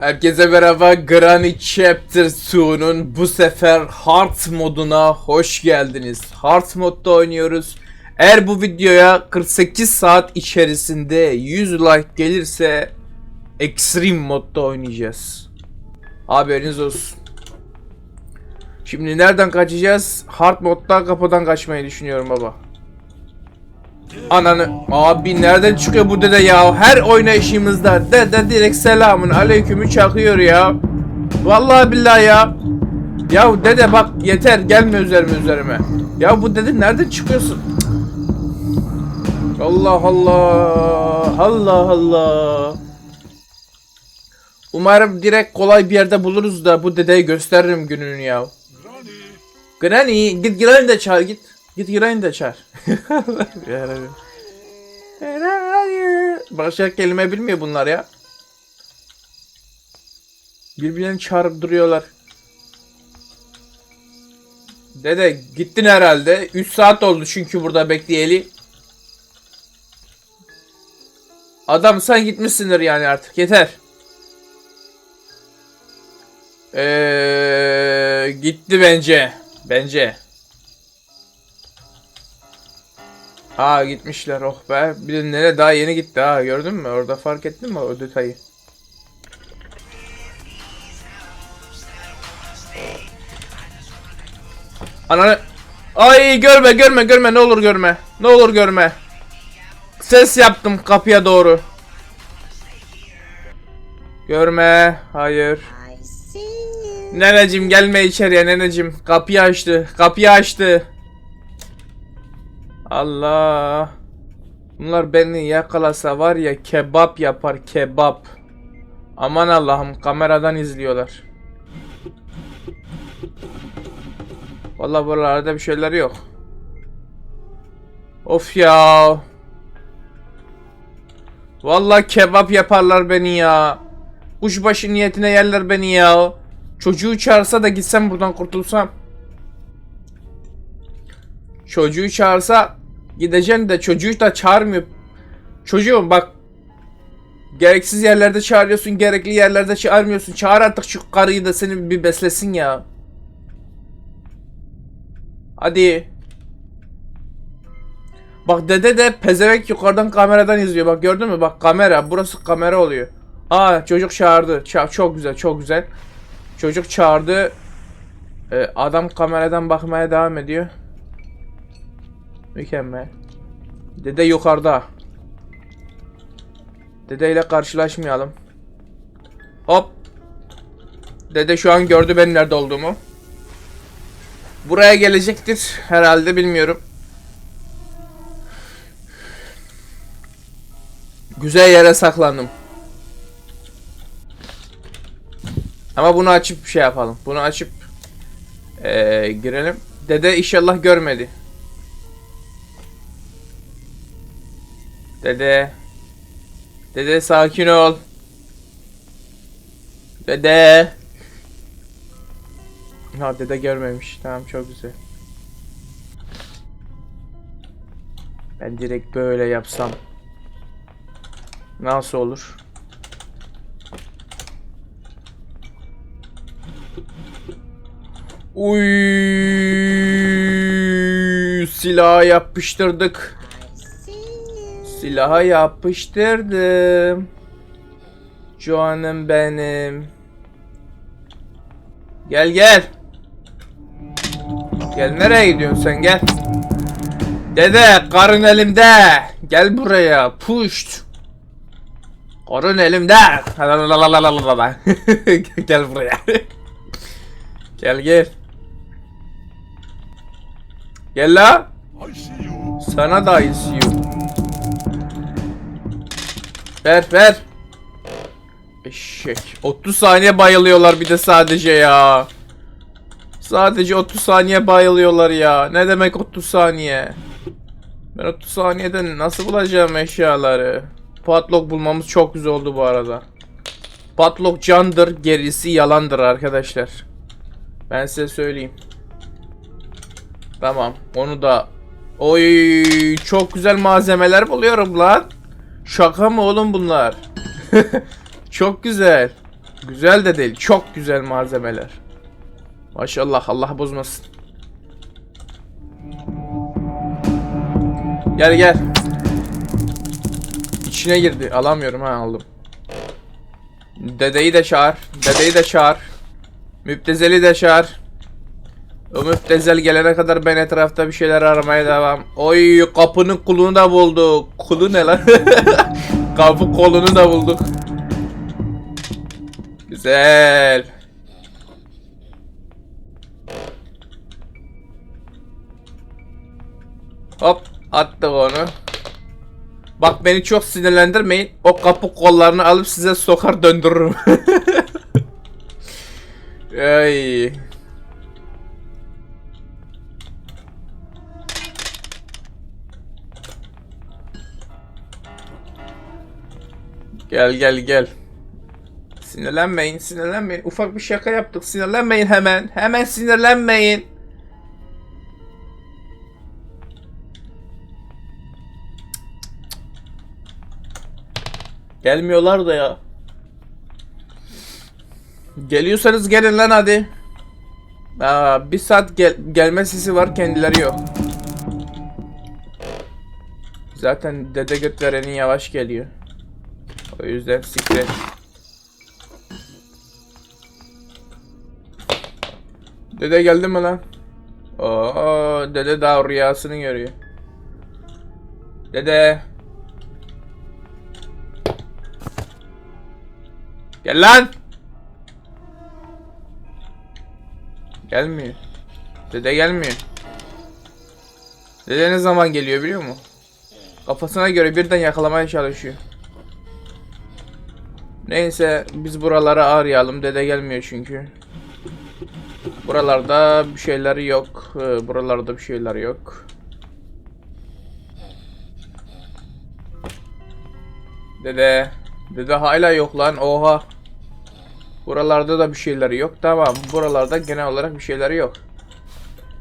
Herkese merhaba Granny Chapter 2'nun bu sefer Hard moduna hoş geldiniz. Hard modda oynuyoruz. Eğer bu videoya 48 saat içerisinde 100 like gelirse Extreme modda oynayacağız. Haberiniz olsun. Şimdi nereden kaçacağız? Hard modda kapıdan kaçmayı düşünüyorum baba. Ananı abi nereden çıkıyor bu dede ya? Her oynayışımızda dede direkt selamın aleykümü çakıyor ya. Vallahi billahi ya. Ya dede bak yeter gelme üzerime üzerime. Ya bu dede nereden çıkıyorsun? Allah Allah. Allah Allah. Umarım direkt kolay bir yerde buluruz da bu dedeyi gösteririm gününü ya. Granny git Granny de çağır git. Git Granny de çağır. Başka kelime bilmiyor bunlar ya. Birbirlerini çağırıp duruyorlar. Dede gittin herhalde. 3 saat oldu çünkü burada bekleyeli. Adam sen gitmişsindir yani artık yeter. Eee gitti bence. Bence. Ha gitmişler oh be. Bir de nere daha yeni gitti ha gördün mü? Orada fark ettin mi o detayı? Ananı Ay görme görme görme ne olur görme. Ne olur görme. Ses yaptım kapıya doğru. Görme. Hayır. Neneciğim gelme içeriye neneciğim. Kapıyı açtı. Kapıyı açtı. Allah. Bunlar beni yakalasa var ya kebap yapar kebap. Aman Allah'ım kameradan izliyorlar. Vallahi buralarda bir şeyler yok. Of ya. Vallahi kebap yaparlar beni ya. Kuşbaşı niyetine yerler beni ya. Çocuğu çağırsa da gitsem buradan kurtulsam. Çocuğu çağırsa gideceğim de çocuğu da çağırmıyor. Çocuğum bak. Gereksiz yerlerde çağırıyorsun, gerekli yerlerde çağırmıyorsun. Çağır artık şu karıyı da seni bir beslesin ya. Hadi. Bak dede de pezevenk yukarıdan kameradan izliyor. Bak gördün mü? Bak kamera. Burası kamera oluyor. Aa çocuk çağırdı. Ça- çok güzel, çok güzel. Çocuk çağırdı. Ee, adam kameradan bakmaya devam ediyor. Mükemmel. Dede yukarıda. Dede ile karşılaşmayalım. Hop. Dede şu an gördü benim nerede olduğumu. Buraya gelecektir herhalde bilmiyorum. Güzel yere saklandım. Ama bunu açıp şey yapalım. Bunu açıp eee, girelim. Dede inşallah görmedi. Dede. Dede sakin ol. Dede. Ha dede görmemiş. Tamam çok güzel. Ben direkt böyle yapsam nasıl olur? Uy, silah yapıştırdık. Silaha yapıştırdım. Canım benim. Gel gel. Gel nereye gidiyorsun sen gel. Dede karın elimde. Gel buraya. Puşt. Karın elimde. gel buraya. gel gel. Gel la. Sana da ICU. Ver ver. Eşek. 30 saniye bayılıyorlar bir de sadece ya. Sadece 30 saniye bayılıyorlar ya. Ne demek 30 saniye? Ben 30 saniyede nasıl bulacağım eşyaları? Padlock bulmamız çok güzel oldu bu arada. Padlock candır, gerisi yalandır arkadaşlar. Ben size söyleyeyim. Tamam, onu da Oy çok güzel malzemeler buluyorum lan. Şaka mı oğlum bunlar? çok güzel. Güzel de değil. Çok güzel malzemeler. Maşallah Allah bozmasın. Gel gel. İçine girdi. Alamıyorum ha aldım. Dedeyi de çağır. Dedeyi de çağır. Müptezeli de çağır. O müptezel gelene kadar ben etrafta bir şeyler aramaya devam. Oy kapının kulunu da bulduk. Kulu ne lan? Kapı kolunu da bulduk. Güzel. Hop attık onu. Bak beni çok sinirlendirmeyin. O kapı kollarını alıp size sokar döndürürüm. Ay. Gel gel gel. Sinirlenmeyin, sinirlenmeyin. Ufak bir şaka yaptık. Sinirlenmeyin hemen. Hemen sinirlenmeyin. Gelmiyorlar da ya. Geliyorsanız gelin lan hadi. Aa, bir saat gel gelme sesi var kendileri yok. Zaten dede göt yavaş geliyor. O yüzden sikret. Dede geldi mi lan? Oo, dede daha rüyasını görüyor. Dede. Gel lan. Gelmiyor. Dede gelmiyor. Dede ne zaman geliyor biliyor musun? Kafasına göre birden yakalamaya çalışıyor. Neyse biz buraları arayalım. Dede gelmiyor çünkü. Buralarda bir şeyleri yok. Ee, Buralarda bir şeyler yok. Dede. Dede hala yok lan. Oha. Buralarda da bir şeyleri yok. Tamam. Buralarda genel olarak bir şeyleri yok.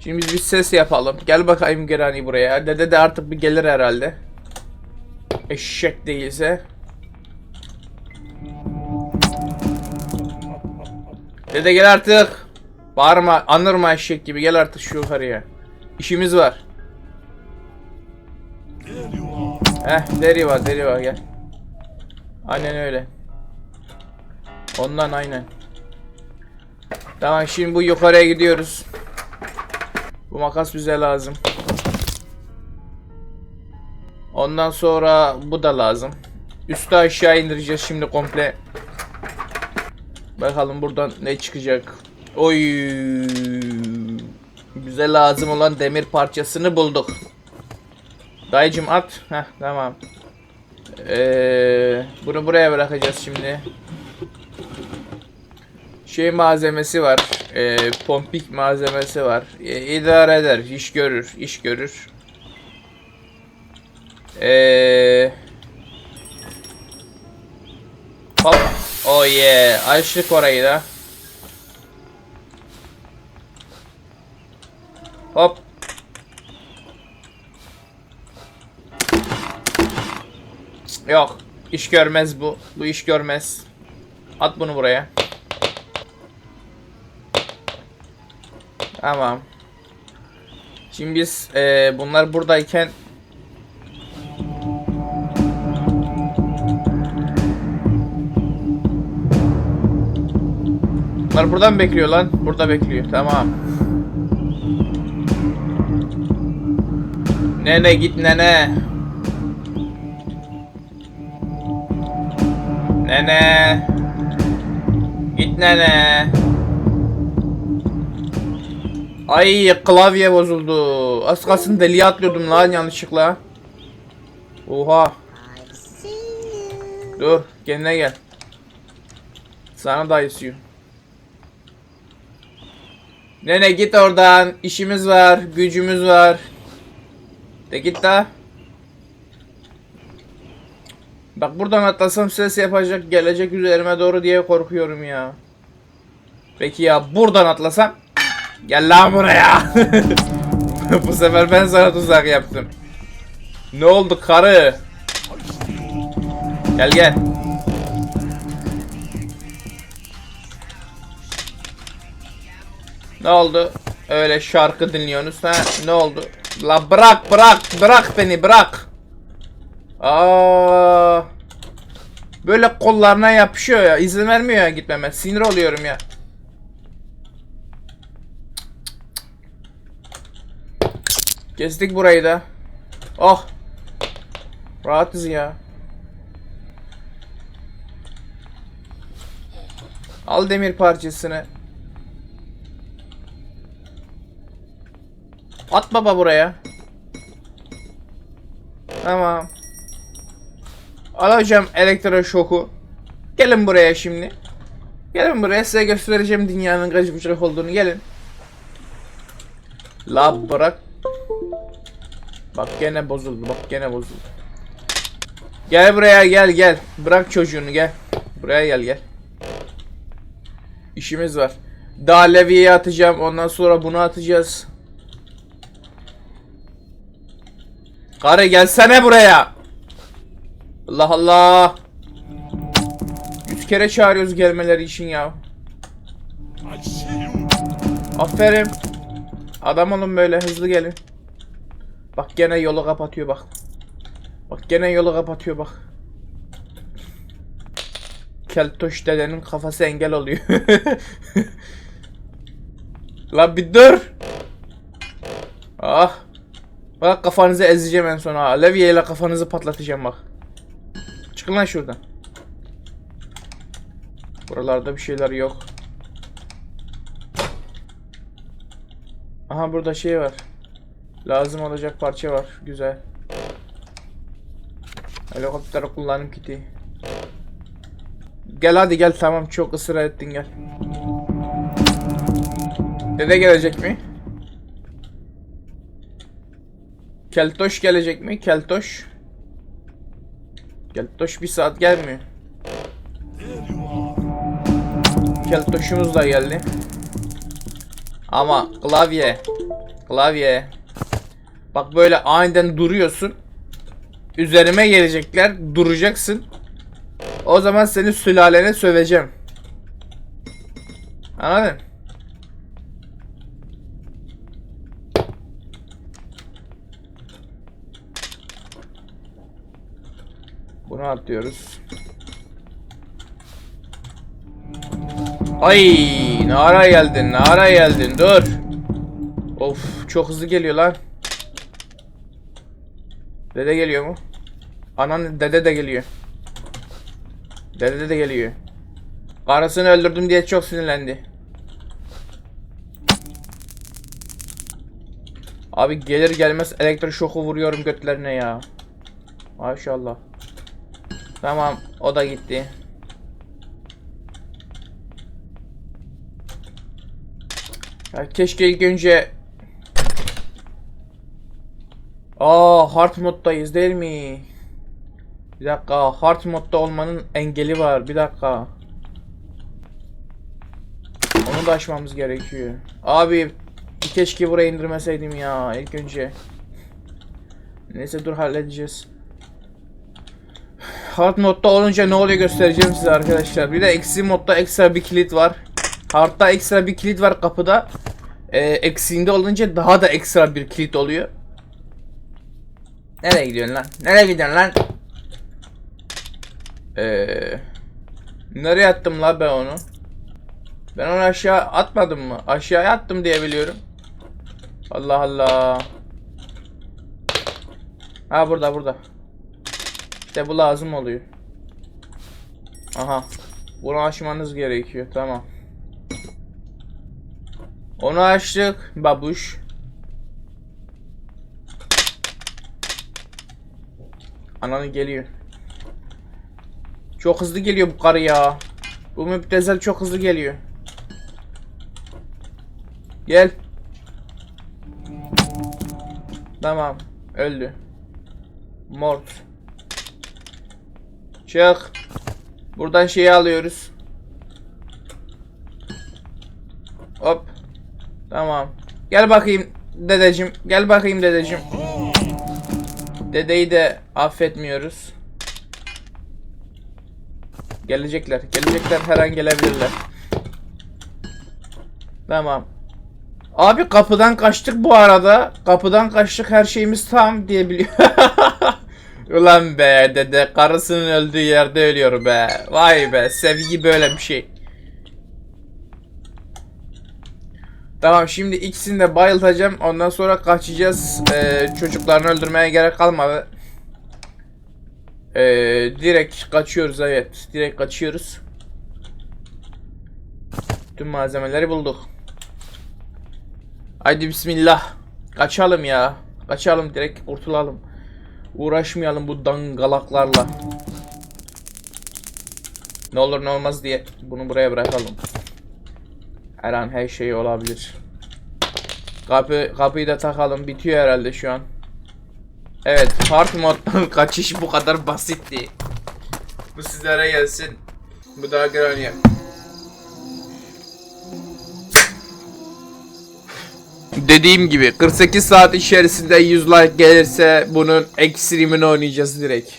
Şimdi biz bir ses yapalım. Gel bakayım Gerani buraya. Dede de artık bir gelir herhalde. Eşek değilse. Dede gel artık. Bağırma, anırma eşek gibi. Gel artık şu yukarıya. İşimiz var. Heh, deri var, deri var gel. Aynen öyle. Ondan aynen. Tamam şimdi bu yukarıya gidiyoruz. Bu makas bize lazım. Ondan sonra bu da lazım. Üstü aşağı indireceğiz şimdi komple. Bakalım buradan ne çıkacak. Oy. Bize lazım olan demir parçasını bulduk. Dayıcım at. Heh tamam. Ee, bunu buraya bırakacağız şimdi. Şey malzemesi var. Ee, pompik malzemesi var. Ee, idare eder. iş görür. iş görür. Ee, hop. Oh yeah. Açtık orayı da. Hop. Yok. iş görmez bu. Bu iş görmez. At bunu buraya. Tamam. Şimdi biz eee, bunlar buradayken Bunlar buradan bekliyor lan. Burada bekliyor. Tamam. Nene git nene. Nene. Git nene. Ay klavye bozuldu. Az kalsın deliye atlıyordum lan yanlışlıkla. Oha. Dur kendine gel. Sana da istiyor. Nene git oradan. İşimiz var. Gücümüz var. De git daha. Bak buradan atlasam ses yapacak gelecek üzerime doğru diye korkuyorum ya. Peki ya buradan atlasam? Gel lan buraya. Bu sefer ben sana tuzak yaptım. Ne oldu karı? Gel gel. Ne oldu? Öyle şarkı dinliyorsunuz ha? Ne oldu? La bırak bırak bırak beni bırak. Aa. Böyle kollarına yapışıyor ya. izin vermiyor ya gitmeme. Sinir oluyorum ya. Kestik burayı da. Oh. Rahatız ya. Al demir parçasını. At baba buraya. Tamam. Al hocam elektroşoku. Gelin buraya şimdi. Gelin buraya size göstereceğim dünyanın kaç bucak olduğunu gelin. La bırak. Bak gene bozuldu bak gene bozuldu. Gel buraya gel gel. Bırak çocuğunu gel. Buraya gel gel. İşimiz var. Daha Levi'ye atacağım. Ondan sonra bunu atacağız. Karı gelsene buraya. Allah Allah. Yüz kere çağırıyoruz gelmeleri için ya. Aferin. Adam olun böyle hızlı gelin. Bak gene yolu kapatıyor bak. Bak gene yolu kapatıyor bak. Keltoş dedenin kafası engel oluyor. La bir dur. Ah. Bak kafanızı ezeceğim en son ha. Levye ile kafanızı patlatacağım bak. Çıkın lan şuradan. Buralarda bir şeyler yok. Aha burada şey var. Lazım olacak parça var. Güzel. Helikopter kullanım kiti. Gel hadi gel tamam çok ısrar ettin gel. Dede gelecek mi? Keltoş gelecek mi? Keltoş. Keltoş bir saat gelmiyor. Keltoşumuz da geldi. Ama klavye. Klavye. Bak böyle aniden duruyorsun. Üzerime gelecekler. Duracaksın. O zaman seni sülalene söveceğim. Anladın? Bunu atıyoruz. Ay, ne ara geldin? Ne ara geldin? Dur. Of, çok hızlı geliyor lan. Dede geliyor mu? Anan dede de geliyor. Dede de geliyor. Karısını öldürdüm diye çok sinirlendi. Abi gelir gelmez elektroşoku vuruyorum götlerine ya. Maşallah. Tamam o da gitti. Ya keşke ilk önce Aa hard moddayız değil mi? Bir dakika hard modda olmanın engeli var. Bir dakika. Onu da aşmamız gerekiyor. Abi keşke buraya indirmeseydim ya ilk önce. Neyse dur halledeceğiz. Hard modda olunca ne oluyor göstereceğim size arkadaşlar. Bir de eksi modda ekstra bir kilit var. Hard'da ekstra bir kilit var kapıda. Ee, eksiğinde olunca daha da ekstra bir kilit oluyor. Nereye gidiyorsun lan? Nereye gidiyorsun lan? Ee, nereye attım la ben onu? Ben onu aşağı atmadım mı? Aşağıya attım diye biliyorum. Allah Allah. Ha burada burada. İşte bu lazım oluyor. Aha. Bunu aşmanız gerekiyor. Tamam. Onu açtık. Babuş. Ananı geliyor. Çok hızlı geliyor bu karı ya. Bu müptezel çok hızlı geliyor. Gel. Tamam. Öldü. Mort. Çık. Buradan şeyi alıyoruz. Hop. Tamam. Gel bakayım dedeciğim. Gel bakayım dedeciğim. Dedeyi de affetmiyoruz. Gelecekler. Gelecekler her an gelebilirler. Tamam. Abi kapıdan kaçtık bu arada. Kapıdan kaçtık her şeyimiz tam diyebiliyor. Ulan be dede karısının öldüğü yerde ölüyor be. Vay be sevgi böyle bir şey. Tamam şimdi ikisini de bayıltacağım. Ondan sonra kaçacağız. Ee, çocuklarını öldürmeye gerek kalmadı. Ee, direkt kaçıyoruz evet. Direkt kaçıyoruz. Tüm malzemeleri bulduk. Haydi bismillah. Kaçalım ya. Kaçalım direkt kurtulalım. Uğraşmayalım bu dangalaklarla. Ne olur ne olmaz diye bunu buraya bırakalım. Her an her şey olabilir. Kapı kapıyı da takalım. Bitiyor herhalde şu an. Evet, park moddan kaçış bu kadar basitti. Bu sizlere gelsin. Bu daha güzel Dediğim gibi 48 saat içerisinde 100 like gelirse bunun ekstremini oynayacağız direkt.